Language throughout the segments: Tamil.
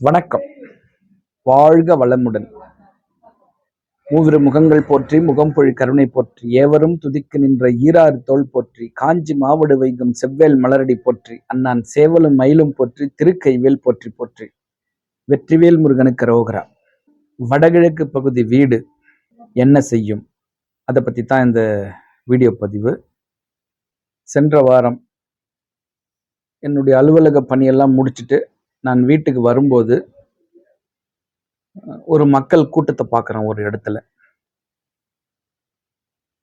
வணக்கம். வாழ்க வளமுடன். மூவிரு முகங்கள் போற்றி முகம்பொழி கருணை போற்றி ஏவரும் துதிக்கு நின்ற ஈராறு தோள் போற்றி காஞ்சி மாவடு வைகும் செவ்வேல் மலரடி போற்றி அண்ணான் சேவலும் மயிலும் போற்றி திருக்கைவேல் போற்றி போற்றி. வெற்றிவேல் முருகனுக்கு ரோகரா. வடகிழக்கு பகுதி வீடு என்ன செய்யும்? அதை பற்றி தான் இந்த வீடியோ பதிவு. சென்ற வாரம் என்னுடைய அலுவலக பணியெல்லாம் முடிச்சுட்டு நான் வீட்டுக்கு வரும்போது ஒரு மக்கள் கூட்டத்தை பார்க்குறேன் ஒரு இடத்துல.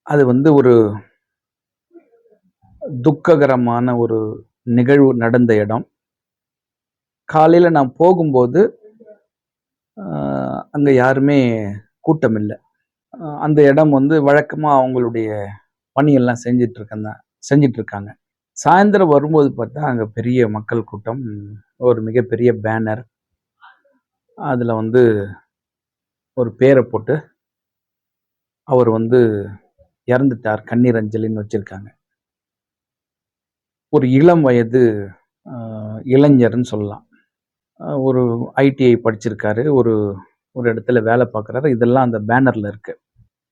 அது வந்து ஒரு துக்ககரமான ஒரு நிகழ்வு நடந்த இடம். காலையில் நான் போகும்போது அங்கே யாருமே கூட்டம் இல்லை அந்த இடம் வந்து வழக்கமாக அவங்களுடைய பணியெல்லாம் செஞ்சிட்ருக்கேன் இருக்கேன் செஞ்சிட்டு சாயந்தரம் வரும்போது பார்த்தா அங்கே பெரிய மக்கள் கூட்டம் ஒரு மிகப்பெரிய பேனர் அதில் வந்து ஒரு பேரை போட்டு அவர் வந்து இறந்துட்டார் கண்ணீர் அஞ்சலின்னு வச்சுருக்காங்க. ஒரு இளம் வயது இளைஞர்னு சொல்லலாம். ஒரு ஐடிஐ படிச்சிருக்காரு ஒரு ஒரு இடத்துல வேலை பார்க்குறாரு இதெல்லாம் அந்த பேனரில் இருக்குது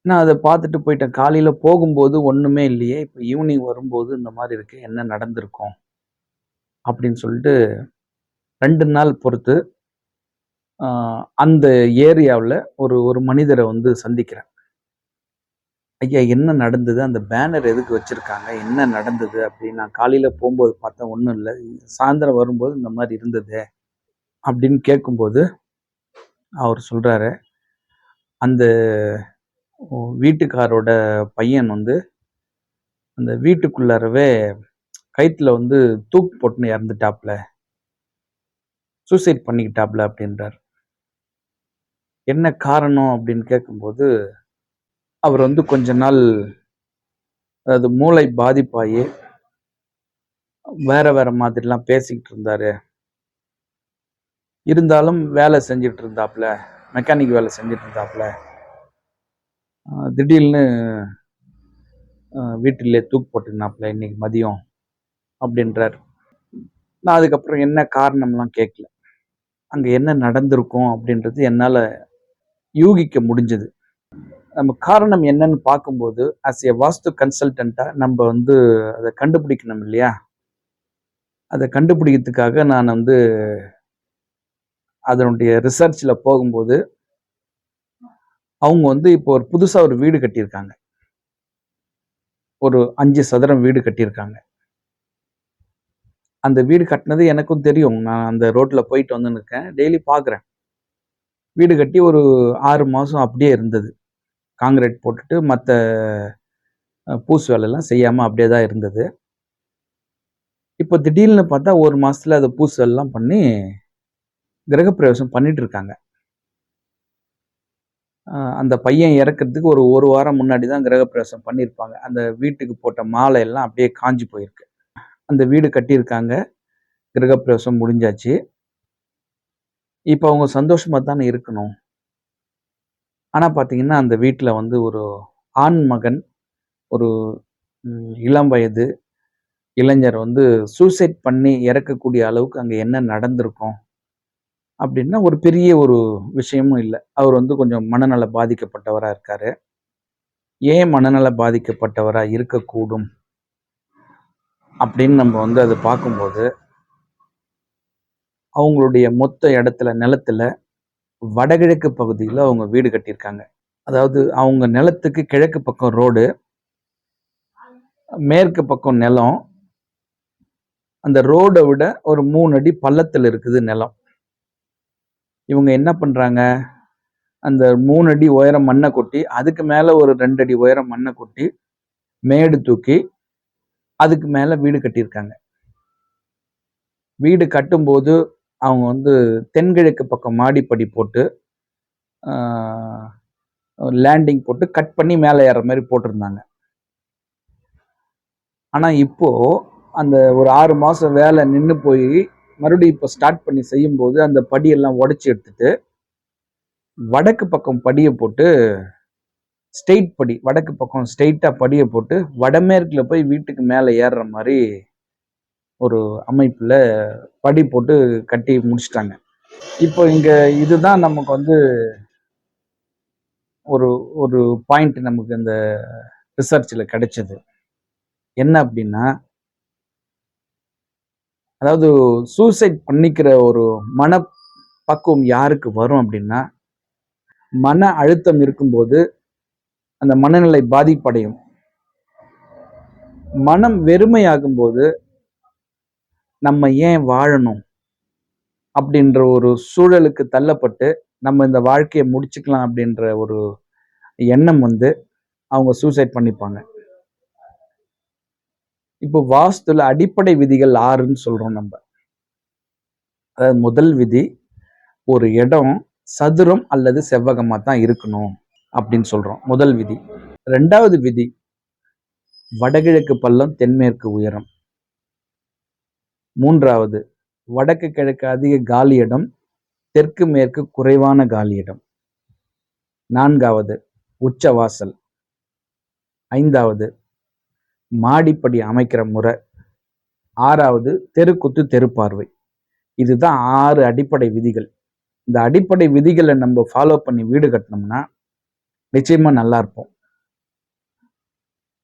நான் அதை பார்த்துட்டு போயிட்டேன். காலையில் போகும்போது ஒன்றுமே இல்லையே இப்போ ஈவினிங் வரும்போது இந்த மாதிரி இருக்குது என்ன நடந்திருக்கும்? அப்படின்னு சொல்லிட்டு ரெண்டு நாள் பொறுத்து அந்த ஏரியாவில் ஒரு ஒரு மனிதரை வந்து சந்திக்கிறேன். ஐயா என்ன நடந்தது? அந்த பேனர் எதுக்கு வச்சுருக்காங்க? என்ன நடந்தது? அப்படின்னு நான் காலையில் போகும்போது பார்த்தா ஒன்றும் இல்லை. சாயந்தரம் வரும்போது இந்த மாதிரி இருந்தது அப்படின்னு கேட்கும்போது அவர் சொல்கிறாரு அந்த வீட்டுக்காரோட பையன் வந்து அந்த வீட்டுக்குள்ளாரவே கைத்தில் வந்து தூக்கு போட்டுன்னு இறந்துட்டாப்ல சூசைட் பண்ணிக்கிட்டாப்ல அப்படின்றார். என்ன காரணம் அப்படின்னு கேட்கும்போது அவர் வந்து கொஞ்ச நாள் அதாவது மூளை பாதிப்பாயி வேற வேற மாதிரிலாம் பேசிக்கிட்டு இருந்தாரு. இருந்தாலும் வேலை செஞ்சுட்டு இருந்தாப்புல மெக்கானிக் வேலை செஞ்சிட்டு இருந்தாப்புல திடீர்னு வீட்டிலே தூக்கு போட்டுருந்தாப்புல இன்னைக்கு மதியம் அப்படின்றார். நான் அதுக்கப்புறம் என்ன காரணம்லாம் கேட்கல அங்கே என்ன நடந்திருக்கும் அப்படின்றது என்னால் யூகிக்க முடிஞ்சது. நம்ம காரணம் என்னன்னு பார்க்கும்போது அஸ் ஏ வாஸ்து கன்சல்டண்ட்டாக நம்ம வந்து அதை கண்டுபிடிக்கணும் இல்லையா? அதை கண்டுபிடிக்கிறதுக்காக நான் வந்து அதனுடைய ரிசர்ச்சில் போகும்போது அவங்க வந்து இப்போ ஒரு புதுசாக ஒரு வீடு கட்டியிருக்காங்க. ஒரு அஞ்சு சதுரம் வீடு கட்டியிருக்காங்க. அந்த வீடு கட்டினது எனக்கும் தெரியும். நான் அந்த ரோட்டில் போயிட்டு வந்துன்னு இருக்கேன் டெய்லி பார்க்குறேன் வீடு கட்டி ஒரு ஆறு மாதம் அப்படியே இருந்தது. காங்கிரீட் போட்டுட்டு மற்ற பூசு வேலைலாம் செய்யாமல் அப்படியே தான் இருந்தது. இப்போ திடீர்னு பார்த்தா ஒரு மாதத்தில் அதை பூசு வேலைலாம் பண்ணி கிரகப்பிரவேசம் பண்ணிட்டு இருக்காங்க. அந்த பையன் இறக்கிறதுக்கு ஒரு ஒரு வாரம் முன்னாடி தான் கிரகப்பிரவேசம் பண்ணியிருப்பாங்க அந்த வீட்டுக்கு போட்ட மாலை எல்லாம் அப்படியே காஞ்சி போயிருக்கு. அந்த வீடு கட்டியிருக்காங்க. கிரகப்பிரவேசம் முடிஞ்சாச்சு. இப்போ அவங்க சந்தோஷமாக தானே இருக்கணும். ஆனால் பார்த்தீங்கன்னா அந்த வீட்டில் வந்து ஒரு ஆண் மகன் ஒரு இளம் வயது இளைஞர் வந்து சூசைட் பண்ணி இறக்கக்கூடிய அளவுக்கு அங்கே என்ன நடந்திருக்கும் அப்படின்னா ஒரு பெரிய ஒரு விஷயமும் இல்லை. அவர் வந்து கொஞ்சம் மனநல பாதிக்கப்பட்டவராக இருக்காரு. ஏன் மனநல பாதிக்கப்பட்டவராக இருக்கக்கூடும்? அப்படின்னு நம்ம வந்து அதை பார்க்கும்போது அவங்களுடைய மொத்த இடத்துல நிலத்துல வடகிழக்கு பகுதியில் அவங்க வீடு கட்டியிருக்காங்க. அதாவது அவங்க நிலத்துக்கு கிழக்கு பக்கம் ரோடு மேற்கு பக்கம் நிலம். அந்த ரோடை விட ஒரு மூணு அடி பள்ளத்தில் இருக்குது நிலம். இவங்க என்ன பண்ணுறாங்க அந்த மூணு அடி உயரம் மண்ணை கொட்டி அதுக்கு மேலே ஒரு ரெண்டு அடி உயரம் மண்ணை கொட்டி மேடு தூக்கி அதுக்கு மேலே வீடு கட்டியிருக்காங்க. வீடு கட்டும்போது அவங்க வந்து தென்கிழக்கு பக்கம் மாடிப்படி போட்டு லேண்டிங் போட்டு கட் பண்ணி மேலே ஏற மாதிரி போட்டிருந்தாங்க. ஆனால் இப்போ அந்த ஒரு ஆறு மாதம் வேலை நின்று போய் மறுபடியும் இப்போ ஸ்டார்ட் பண்ணி செய்யும்போது அந்த படியெல்லாம் உடச்சி எடுத்துட்டு வடக்கு பக்கம் படியை போட்டு ஸ்டெயிட் படி வடக்கு பக்கம் ஸ்டெயிட்டாக படியை போட்டு வடமேற்கில் போய் வீட்டுக்கு மேலே ஏறுற மாதிரி ஒரு அமைப்பில் படி போட்டு கட்டி முடிச்சிட்டாங்க. இப்போ இங்கே இதுதான் நமக்கு வந்து ஒரு ஒரு பாயிண்ட் நமக்கு இந்த ரிசர்ச்சில் கிடைச்சது. என்ன அப்படின்னா அதாவது சூசைட் பண்ணிக்கிற ஒரு மன பக்குவம் யாருக்கு வரும் அப்படின்னா மன அழுத்தம் இருக்கும்போது அந்த மனநிலை பாதிப்படையும். மனம் வெறுமையாகும் போது நம்ம ஏன் வாழணும்? அப்படின்ற ஒரு சூழலுக்கு தள்ளப்பட்டு நம்ம இந்த வாழ்க்கையை முடிச்சுக்கலாம் அப்படின்ற ஒரு எண்ணம் வந்து அவங்க சூசைட் பண்ணிப்பாங்க. இப்போ வாஸ்துல அடிப்படை விதிகள் ஆறுன்னு சொல்றோம் நம்ம. அதாவது முதல் விதி ஒரு இடம் சதுரம் அல்லது செவ்வகமாக தான் இருக்கணும். அப்படின்னு சொல்றோம். முதல் விதி. ரெண்டாவது விதி வடகிழக்கு பள்ளம் தென்மேற்கு உயரம். மூன்றாவது வடக்கு கிழக்கு அதிக காலியிடம் தெற்கு மேற்கு குறைவான காலியிடம் நான்காவது உச்சவாசல். ஐந்தாவது மாடிப்படி அமைக்கிற முறை. ஆறாவது தெருக்குத்து தெருப்பார்வை. இதுதான் ஆறு அடிப்படை விதிகள். இந்த அடிப்படை விதிகளை நம்ம ஃபாலோ பண்ணி வீடு கட்டினோம்னா நிச்சயமா நல்லா இருப்போம்.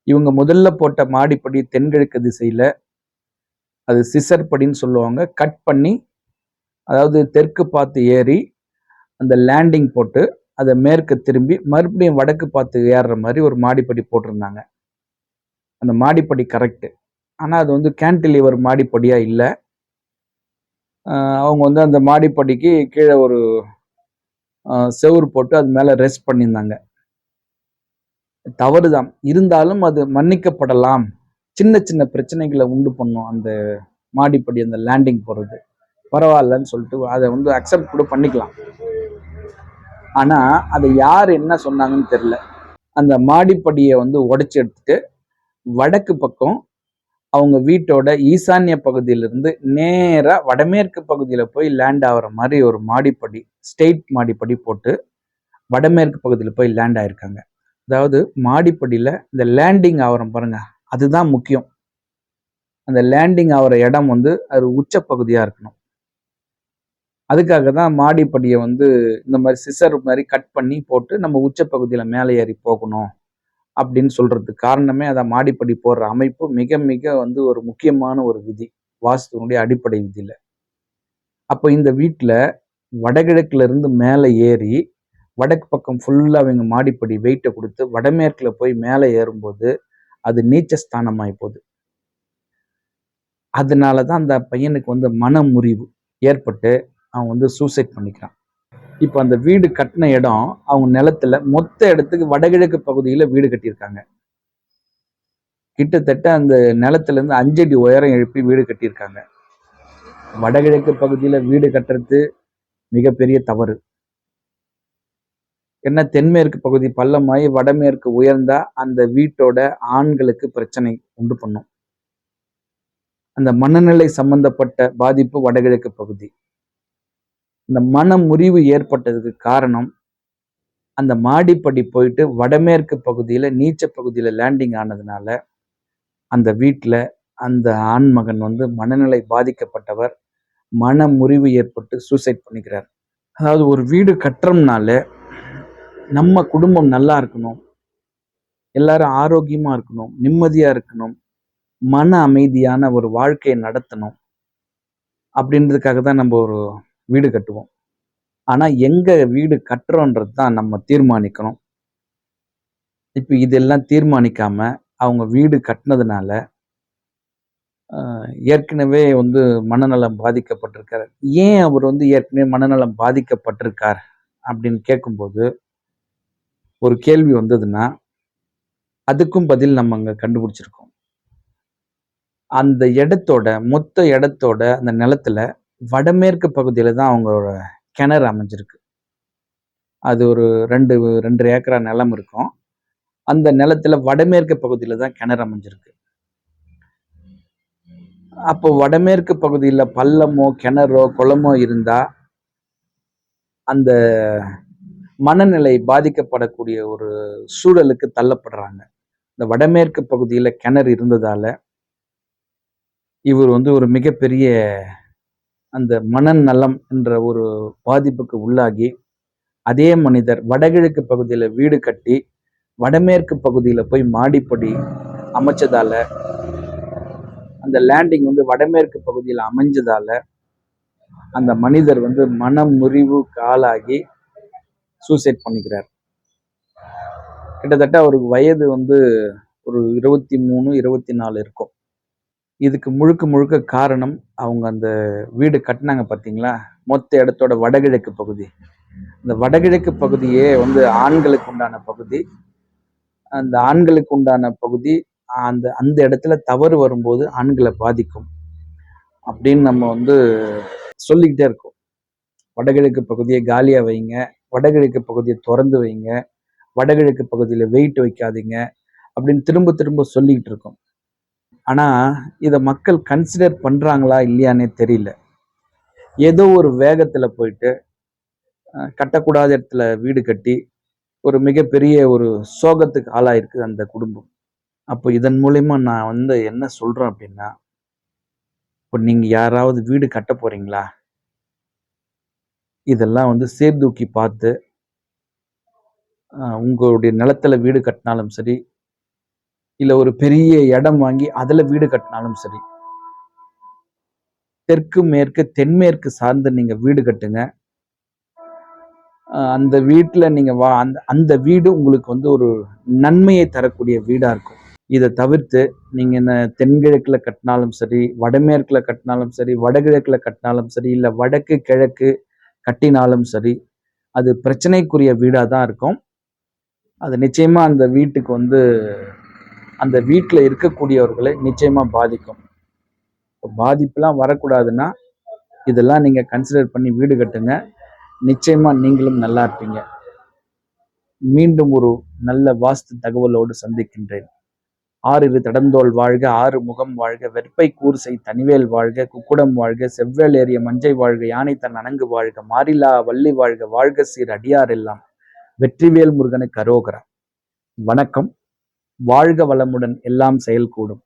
இவங்க முதல்ல போட்ட மாடிப்படி தென்கிழக்கு திசையில அது சிசர் படின்னு சொல்லுவாங்க. கட் பண்ணி அதாவது தெற்கு பார்த்து ஏறி அந்த லேண்டிங் போட்டு அதை மேற்கு திரும்பி மறுபடியும் வடக்கு பார்த்து ஏறுற மாதிரி ஒரு மாடிப்படி போட்டிருந்தாங்க. அந்த மாடிப்படி கரெக்டு ஆனால் அது வந்து கேன்டிலிவர் மாடிப்படியாக இல்லை. அவங்க வந்து அந்த மாடிப்படிக்கு கீழே ஒரு செவுர் போட்டு அது மேலே ரெஸ்ட் பண்ணியிருந்தாங்க. தவறுதான். இருந்தாலும் அது மன்னிக்கப்படலாம். சின்ன சின்ன பிரச்சனைகளை உண்டு பண்ணும் அந்த மாடிப்படி அந்த லேண்டிங் போகிறது பரவாயில்லன்னு சொல்லிட்டு அதை வந்து அக்செப்ட் கூட பண்ணிக்கலாம். ஆனால் அதை யார் என்ன சொன்னாங்கன்னு தெரில அந்த மாடிப்படியை வந்து உடைச்சி எடுத்துட்டு வடக்கு பக்கம் அவங்க வீட்டோட ஈசான்ய பகுதியிலிருந்து நேராக வடமேற்கு பகுதியில் போய் லேண்ட் ஆகிற மாதிரி ஒரு மாடிப்படி ஸ்டேட் மாடிப்படி போட்டு வடமேற்கு பகுதியில் போய் லேண்ட் ஆயிருக்காங்க. அதாவது மாடிப்படியில் இந்த லேண்டிங் ஆகிறோம் பாருங்க அதுதான் முக்கியம். அந்த லேண்டிங் ஆகிற இடம் வந்து அது உச்ச பகுதியாக இருக்கணும். அதுக்காக தான் மாடிப்படியை வந்து இந்த மாதிரி சிசர் மாதிரி கட் பண்ணி போட்டு நம்ம உச்ச பகுதியில் மேலே ஏறி போகணும் அப்படின்னு சொல்கிறதுக்கு காரணமே அதை மாடிப்படி போடுற அமைப்பு மிக மிக வந்து ஒரு முக்கியமான ஒரு விதி வாஸ்துவனுடைய அடிப்படை விதியில். அப்போ இந்த வீட்டில் வடகிழக்குல இருந்து மேலே ஏறி வடக்கு பக்கம் ஃபுல்லாக அவங்க மாடிப்படி வெயிட்டை கொடுத்து வடமேற்கில் போய் மேலே ஏறும்போது அது நீச்ச ஸ்தானமாகி போகுது. அதனால தான் அந்த பையனுக்கு வந்து மன முறிவு ஏற்பட்டு அவன் வந்து சூசைட் பண்ணிக்கிறான். இப்போ அந்த வீடு கட்டின இடம் அவங்க நிலத்துல மொத்த இடத்துக்கு வடகிழக்கு பகுதியில் வீடு கட்டியிருக்காங்க. கிட்டத்தட்ட அந்த நிலத்துலேருந்து அஞ்சடி உயரம் எழுப்பி வீடு கட்டியிருக்காங்க. வடகிழக்கு பகுதியில் வீடு கட்டுறது மிகப்பெரிய தவறு. என்ன தென்மேற்கு பகுதி பள்ளமாயி வடமேற்கு உயர்ந்தா அந்த வீட்டோட ஆண்களுக்கு பிரச்சனை உண்டு பண்ணும். அந்த மனநிலை சம்பந்தப்பட்ட பாதிப்பு வடகிழக்கு பகுதி. இந்த மன முறிவு ஏற்பட்டதுக்கு காரணம் அந்த மாடிப்படி போயிட்டு வடமேற்கு பகுதியில் நீச்ச பகுதியில் லேண்டிங் ஆனதுனால அந்த வீட்டில் அந்த ஆண்மகன் வந்து மனநிலை பாதிக்கப்பட்டவர் மன முறிவு ஏற்பட்டு சூசைட் பண்ணிக்கிறார். அதாவது ஒரு வீடு கட்டுறோம்னால நம்ம குடும்பம் நல்லா இருக்கணும். எல்லாரும் ஆரோக்கியமா இருக்கணும் நிம்மதியா இருக்கணும் மன அமைதியான ஒரு வாழ்க்கையை நடத்தணும் அப்படின்றதுக்காக தான் நம்ம ஒரு வீடு கட்டுவோம். ஆனா எங்க வீடு கட்டுறோன்றது தான் நம்ம தீர்மானிக்கணும். இப்போ இதெல்லாம் தீர்மானிக்காம அவங்க வீடு கட்டினதுனால ஏற்கனவே வந்து மனநலம் பாதிக்கப்பட்டிருக்கார். ஏன் அவர் வந்து ஏற்கனவே மனநலம் பாதிக்கப்பட்டிருக்கார் அப்படின்னு கேட்கும்போது ஒரு கேள்வி வந்ததுன்னா அதுக்கும் பதில் நம்ம அங்கே கண்டுபிடிச்சிருக்கோம். அந்த இடத்தோட மொத்த இடத்தோட அந்த நிலத்துல வடமேற்கு பகுதியில் தான் அவங்களோட கிணறு அமைஞ்சிருக்கு. அது ஒரு ரெண்டு ரெண்டு ஏக்கரா நிலம் இருக்கும். அந்த நிலத்துல வடமேற்கு பகுதியில் தான் கிணறு அமைஞ்சிருக்கு. அப்போ வடமேற்கு பகுதியில் பள்ளமோ கிணறோ குளமோ இருந்தா அந்த மனநிலை பாதிக்கப்படக்கூடிய ஒரு சூழலுக்கு தள்ளப்படுறாங்க. இந்த வடமேற்கு பகுதியில் கிணறு இருந்ததால இவர் வந்து ஒரு மிகப்பெரிய அந்த மனநலம் என்ற ஒரு பாதிப்புக்கு உள்ளாகி அதே மனிதர் வடகிழக்கு பகுதியில் வீடு கட்டி வடமேற்கு பகுதியில் போய் மாடிப்படி அமைச்சதால அந்த லேண்டிங் வந்து வடமேற்கு பகுதியில் அமைஞ்சதால அந்த மனிதர் வந்து மன முறிவுக்கு ஆளாகி சூசைட் பண்ணிக்கிறார். கிட்டத்தட்ட அவருக்கு வயது வந்து ஒரு இருபத்தி மூணு இருபத்தி நாலு இருக்கும். இதுக்கு முழுக்க முழுக்க காரணம் அவங்க அந்த வீடு கட்டினாங்க பார்த்தீங்களா மொத்த இடத்தோட வடகிழக்கு பகுதி. இந்த வடகிழக்கு பகுதியே வந்து ஆண்களுக்கு உண்டான பகுதி. அந்த ஆண்களுக்கு உண்டான பகுதி அந்த அந்த இடத்துல தவறு வரும்போது ஆண்களை பாதிக்கும். அப்படின்னு நம்ம வந்து சொல்லிக்கிட்டே இருக்கோம். வடகிழக்கு பகுதியை காலியாக வைங்க. வடகிழக்கு பகுதியை திறந்து வைங்க. வடகிழக்கு பகுதியில் வெயிட் வைக்காதீங்க. அப்படின்னு திரும்ப திரும்ப சொல்லிக்கிட்டு இருக்கோம். ஆனால் இதை மக்கள் கன்சிடர் பண்ணுறாங்களா இல்லையானே தெரியல. ஏதோ ஒரு வேகத்தில் போயிட்டு கட்டக்கூடாத இடத்துல வீடு கட்டி ஒரு மிகப்பெரிய ஒரு சோகத்துக்கு ஆளாயிருக்கு அந்த குடும்பம். அப்போ இதன் மூலயமா நான் வந்து என்ன சொல்கிறேன் அப்படின்னா இப்போ நீங்கள் யாராவது வீடு கட்ட போகிறீங்களா இதெல்லாம் வந்து சேர்தூக்கி பார்த்து உங்களுடைய நிலத்துல வீடு கட்டினாலும் சரி இல்லை ஒரு பெரிய இடம் வாங்கி அதில் வீடு கட்டினாலும் சரி தெற்கு மேற்கு தென்மேற்கு சார்ந்து நீங்கள் வீடு கட்டுங்க. அந்த வீட்டில் நீங்கள் வா அந்த அந்த வீடு உங்களுக்கு வந்து ஒரு நன்மையை தரக்கூடிய வீடாக இருக்கும். இதை தவிர்த்து நீங்கள் என்ன தென்கிழக்கில் கட்டினாலும் சரி வடமேற்கில் கட்டினாலும் சரி வடகிழக்கில் கட்டினாலும் சரி இல்லை வடக்கு கிழக்கு கட்டினாலும் சரி அது பிரச்சனைக்குரிய வீடாக தான் இருக்கும். அது நிச்சயமாக அந்த வீட்டுக்கு வந்து அந்த வீட்டில் இருக்கக்கூடியவர்களை நிச்சயமாக பாதிக்கும். பாதிப்புலாம் வரக்கூடாதுன்னா இதெல்லாம் நீங்கள் கன்சிடர் பண்ணி வீடு கட்டுங்க. நிச்சயமாக நீங்களும் நல்லா இருப்பீங்க. மீண்டும் ஒரு நல்ல வாஸ்து தகவலோடு சந்திக்கின்றேன். ஆறிரு தடந்தோல் வாழ்க ஆறு முகம் வாழ்க வெற்பை கூர்சை தனிவேல் வாழ்க குக்குடம் வாழ்க செவ்வேல் ஏறிய மஞ்சை வாழ்க யானை தன் அணங்கு வாழ்க மாரிலா வள்ளி வாழ்க வாழ்க சீர் அடியார் எல்லாம். வெற்றிவேல் முருகனுக்கு அரோகரா. வணக்கம். வாழ்க வளமுடன் எல்லாம் செயல்கூடும்.